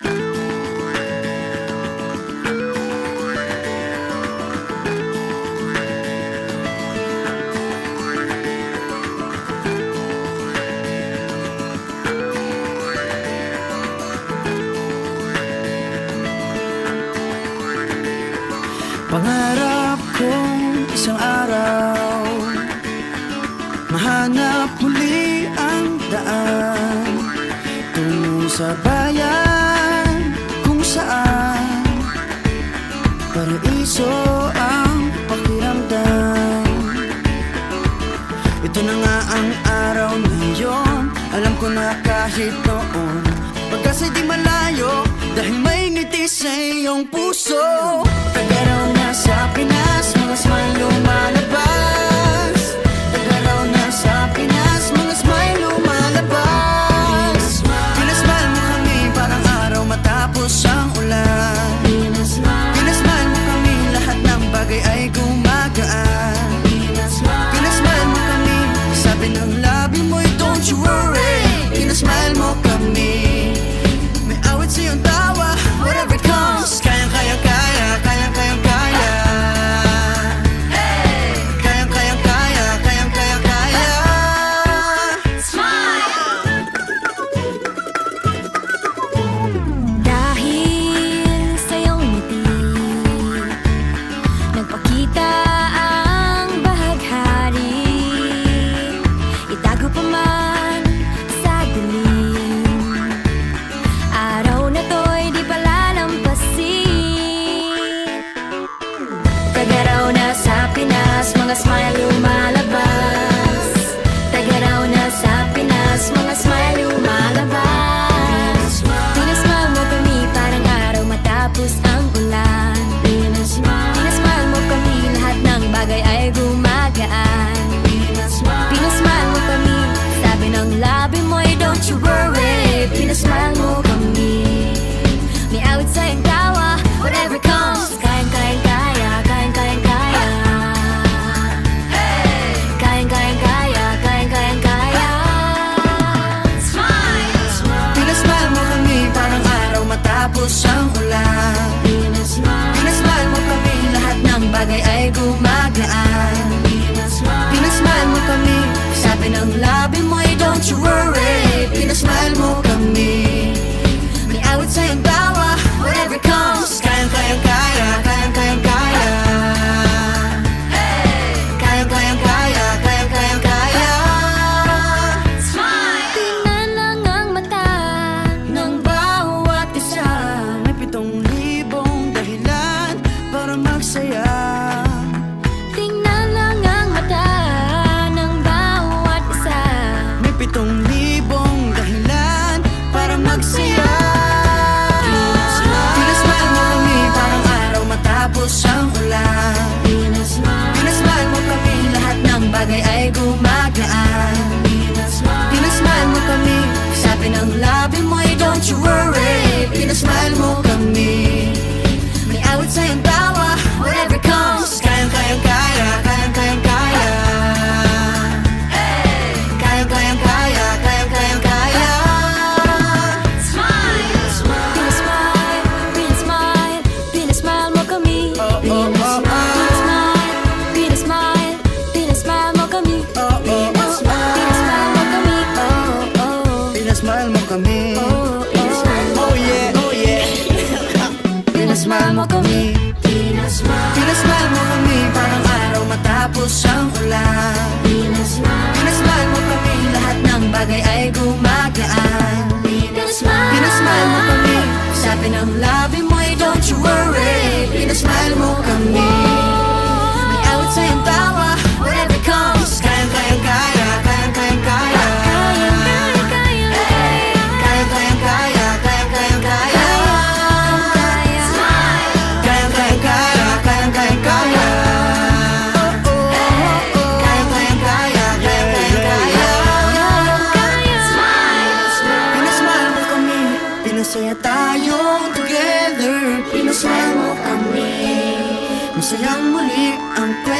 Pangarap kong isang araw Mahanap muli ang daan. Tungo sa bahay piso ang pakiramdam. Ito na nga ang araw ngayon. Alam ko na kahit noon. Pagkasa'y di malayo Dahil may ngiti sa iyong puso. Taga raw na sa Pinas Mga smile lumalabas what you were You sanctuary. Pinasmal mo kami. Pinasmal Pinasmal mo kami. Parang araw matapos ang ulan. Pinasmal Pinasmal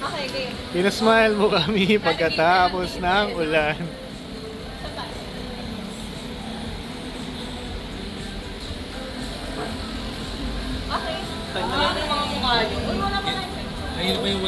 Okay, okay. Pinasmile mo kami pagkatapos ng ulan. Okay. Ano yung mga mukha? Uy, wala pa. Ayun pa yung